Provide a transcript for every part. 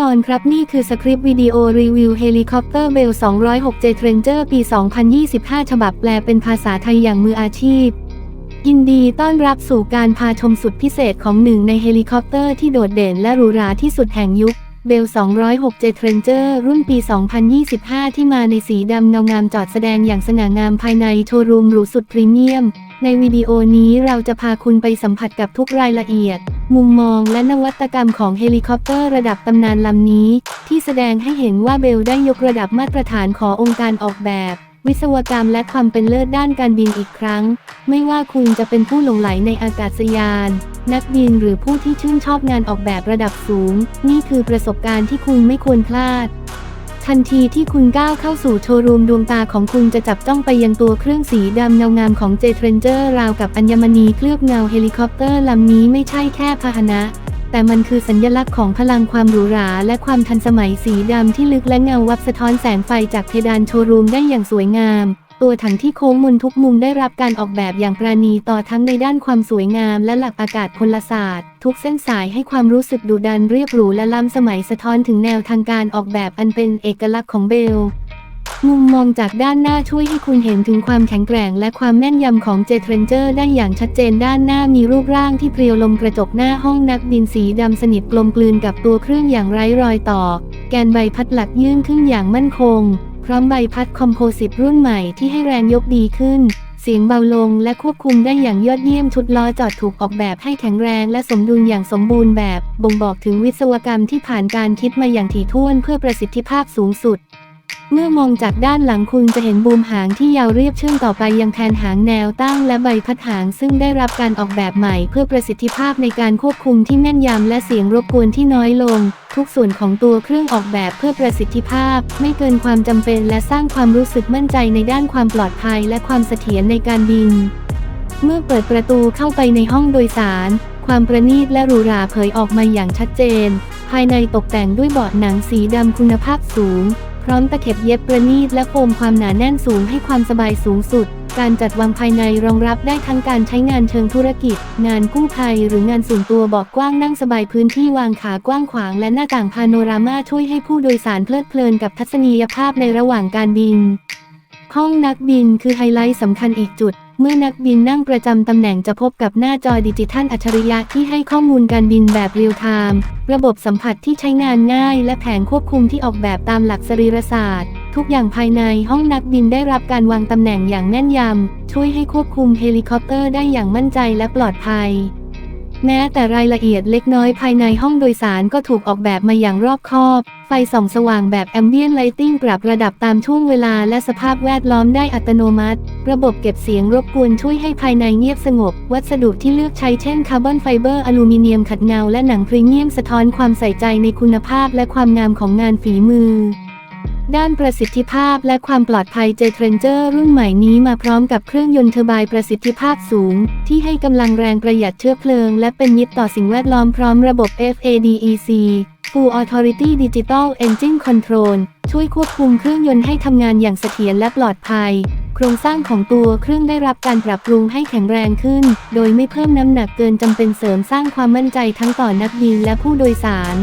นอนครับนี่คือสคริปต์วิดีโอรีวิวเฮลิคอปเตอร์เบล 206J Tranger ปี 2025 ฉบับแปลเป็นภาษาไทยอย่างมืออาชีพ ยินดีต้อนรับสู่การพาชมสุดพิเศษของหนึ่งในเฮลิคอปเตอร์ที่โดดเด่นและหรูหราที่สุดแห่งยุคเบล 206J Tranger รุ่นปี 2025 ที่มาในสีดำเงางามจอดแสดงอย่างสง่างามภายในโชว์รูมหรูสุดพรีเมียม ในวิดีโอนี้เราจะพาคุณไปสัมผัสกับทุกรายละเอียด มุมมองและนวัตกรรมของเฮลิคอปเตอร์ระดับตำนานลำนี้ ที่แสดงให้เห็นว่าเบลได้ยกระดับมาตรฐานขององค์การออกแบบ วิศวกรรมและความเป็นเลิศด้านการบินอีกครั้ง ไม่ว่าคุณจะเป็นผู้หลงไหลในอากาศยาน นักบินหรือผู้ที่ชื่นชอบงานออกแบบระดับสูง นี่คือประสบการณ์ที่คุณไม่ควรพลาด ทันทีที่คุณก้าวเข้าสู่โชว์รูมดวงตาของคุณจะจับจ้องไปยังตัวเครื่องสีดำเงางามของเจเทรนเจอร์ราวกับอัญมณีเคลือบเงาเฮลิคอปเตอร์ลำนี้ไม่ใช่แค่พาหนะ แต่มันคือสัญลักษณ์ของพลังความหรูหราและความทันสมัยสีดำที่ลึกและเงาวับสะท้อนแสงไฟจากเพดานโชว์รูมได้อย่างสวยงาม ตัวถังที่โค้งมนทุกมุมได้รับการออกแบบอย่างประณีต่อทั้งในด้านความสวยงามและหลักอากาศพลศาสตร์ ทุกเส้นสายให้ความรู้สึกดุดันเรียบหรูและล้ำสมัยสะท้อนถึงแนวทางการออกแบบอันเป็นเอกลักษณ์ของเบลมุมมองจากด้านหน้าช่วยให้คุณเห็นถึงความแข็งแกร่งและความแม่นยำของเจเทรนเจอร์ได้อย่างชัดเจนด้านหน้ามีรูปร่างที่เพรียวลมกระจกหน้าห้องนักบินสีดำสนิทกลมกลืนกับตัวเครื่องอย่างไร้รอยต่อ แกนใบพัดหลักยื่นขึ้นอย่างมั่นคง พร้อมใบพัดคอมโพสิตรุ่นใหม่ที่ให้แรงยกดีขึ้น เสียงเบาลงและควบคุมได้อย่างยอดเยี่ยมชุดล้อจอดถูกออกแบบให้แข็งแรงและสมดุลอย่างสมบูรณ์แบบ บ่งบอกถึงวิศวกรรมที่ผ่านการคิดมาอย่างถี่ถ้วนเพื่อประสิทธิภาพสูงสุด เมื่อมองจากด้านหลังคุณจะเห็นบูมหางที่ยาวเรียบเชื่อมต่อไปยังแทนหางแนวตั้งและใบพัดหางซึ่งได้รับการออกแบบใหม่เพื่อประสิทธิภาพในการควบคุมที่แม่นยำและเสียงรบกวนที่น้อยลง ทุกส่วนของตัวเครื่องออกแบบเพื่อประสิทธิภาพ ไม่เกินความจำเป็นและสร้างความรู้สึกมั่นใจในด้านความปลอดภัยและความเสถียรในการบิน เมื่อเปิดประตูเข้าไปในห้องโดยสาร ความประณีตและหรูหราเผยออกมาอย่างชัดเจน ภายในตกแต่งด้วยเบาะหนังสีดำคุณภาพสูง พร้อมตะเข็บเย็บประณีตและโฟมความหนาแน่นสูงให้ความสบายสูงสุด การจัดวางภายในรองรับได้ทั้งการใช้งานเชิงธุรกิจ งานกู้ภัยหรืองานส่วนตัวบอกกว้างนั่งสบายพื้นที่วางขากว้างขวางและหน้าต่างพาโนรามาช่วยให้ผู้โดยสารเพลิดเพลินกับทัศนียภาพในระหว่างการบิน ห้องนักบินคือไฮไลท์สำคัญอีกจุด เมื่อนักบินนั่งประจำตำแหน่งจะพบกับหน้าจอดิจิทัลอัจฉริยะที่ให้ข้อมูลการบินแบบเรียลไทม์ระบบสัมผัสที่ใช้งานง่าย และแผงควบคุมที่ออกแบบตามหลักสรีรศาสตร์ ทุกอย่างภายในห้องนักบินได้รับการวางตำแหน่งอย่างแน่นยำ ช่วยให้ควบคุมเฮลิคอปเตอร์ได้อย่างมั่นใจและปลอดภัย แม้แต่รายละเอียดเล็กน้อยภายในห้องโดยสารก็ถูกออกแบบมาอย่างรอบคอบ ไฟส่องสว่างแบบแอมเบียนไลติงปรับระดับตามช่วงเวลาและสภาพแวดล้อมได้อัตโนมัติ ระบบเก็บเสียงรบกวนช่วยให้ภายในเงียบสงบ วัสดุที่เลือกใช้เช่นคาร์บอนไฟเบอร์อลูมิเนียมขัดเงาและหนังพรีเมียมสะท้อนความใส่ใจในคุณภาพและความงามของงานฝีมือ ด้านประสิทธิภาพและความปลอดภัย J Tranger รุ่นใหม่นี้มาพร้อมกับเครื่องยนต์เทอร์ไบน์ประสิทธิภาพสูง ที่ให้กำลังแรงประหยัดเชื้อเพลิง และเป็นมิตรต่อสิ่งแวดล้อมพร้อมระบบ FADEC Full Authority Digital Engine Control ช่วยควบคุมเครื่องยนต์ให้ทำงานอย่างเสถียรและปลอดภัย โครงสร้างของตัวเครื่องได้รับการปรับปรุงให้แข็งแรงขึ้น โดยไม่เพิ่มน้ำหนักเกินจำเป็นเสริมสร้างความมั่นใจทั้งต่อนักบินและผู้โดยสาร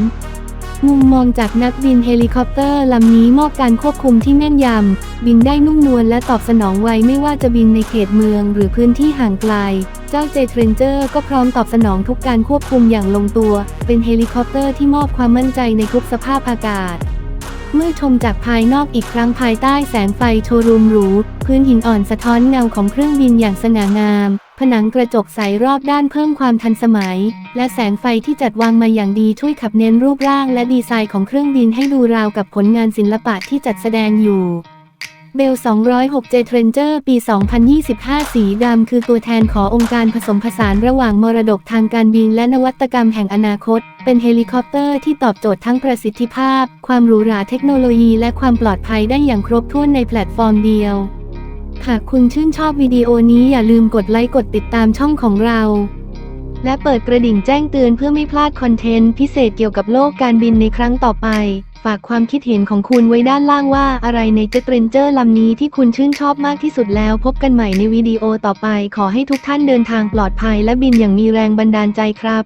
มุมมองจากนักบินเฮลิคอปเตอร์ลำนี้มอบการควบคุมที่แม่นยำ บินได้นุ่มนวลและตอบสนองไวไม่ว่าจะบินในเขตเมืองหรือพื้นที่ห่างไกล เจ้าเจเทรนเจอร์ก็พร้อมตอบสนองทุกการควบคุมอย่างลงตัว เป็นเฮลิคอปเตอร์ที่มอบความมั่นใจในทุกสภาพอากาศ เมื่อชมจากภายนอกอีกครั้งภายใต้แสงไฟโชว์รูมหรู พื้นหินอ่อนสะท้อนเงาของเครื่องบินอย่างสง่างาม ผนังกระจกใสรอบด้านเพิ่มความทันสมัย และแสงไฟที่จัดวางมาอย่างดีช่วยขับเน้นรูปร่างและดีไซน์ของเครื่องบินให้ดูราวกับผลงานศิลปะที่จัดแสดงอยู่ เบล 206J Tranger ปี 2025 สีดำคือตัวแทนขององค์การผสมผสานระหว่างมรดกทางการบินและนวัตกรรมแห่งอนาคต เป็นเฮลิคอปเตอร์ที่ตอบโจทย์ทั้งประสิทธิภาพ ความหรูหราเทคโนโลยีและความปลอดภัยได้อย่างครบถ้วนในแพลตฟอร์มเดียว หากคุณชื่นชอบวิดีโอนี้อย่าลืมกดไลค์กดติดตามช่องของเรา และเปิดกระดิ่งแจ้งเตือนเพื่อไม่พลาดคอนเทนต์พิเศษเกี่ยวกับโลกการบินในครั้งต่อไป ฝากความคิดเห็นของคุณไว้ด้านล่างว่าอะไรในเจตเรนเจอร์ลำนี้ที่คุณชื่นชอบมากที่สุดแล้ว พบกันใหม่ในวิดีโอต่อไป ขอให้ทุกท่านเดินทางปลอดภัยและบินอย่างมีแรงบันดาลใจครับ